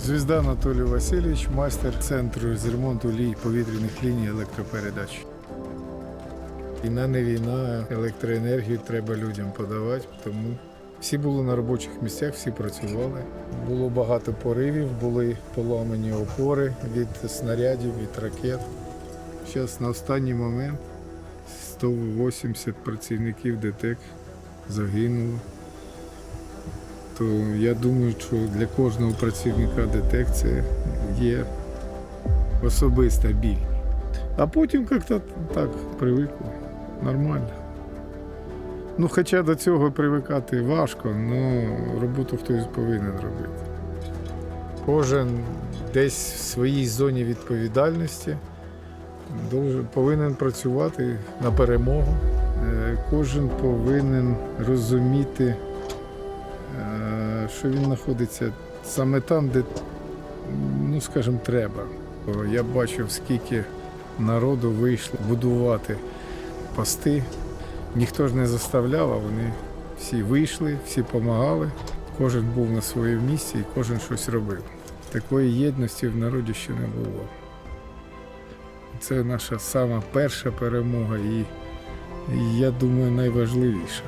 Звізда Анатолій Васильович, майстер центру з ремонту лій повітряних ліній електропередач. Війна не війна, електроенергію треба людям подавати, тому всі були на робочих місцях, всі працювали. Було багато поривів, були поламані опори від снарядів, від ракет. Зараз на останній момент 180 працівників ДТЕК загинуло. То я думаю, що для кожного працівника ДТЕК це є особиста біль. А потім як-то так привикли. Нормально. Ну, хоча до цього привикати важко, але роботу хтось повинен робити. Кожен десь в своїй зоні відповідальності повинен працювати на перемогу. Е, Кожен повинен розуміти, що він знаходиться саме там, де, ну скажімо, треба. Я бачив, скільки народу вийшло будувати пости. Ніхто ж не заставляв, а вони всі вийшли, всі допомагали. Кожен був на своєму місці і кожен щось робив. Такої єдності в народі ще не було. Це наша сама перша перемога і я думаю, найважливіша.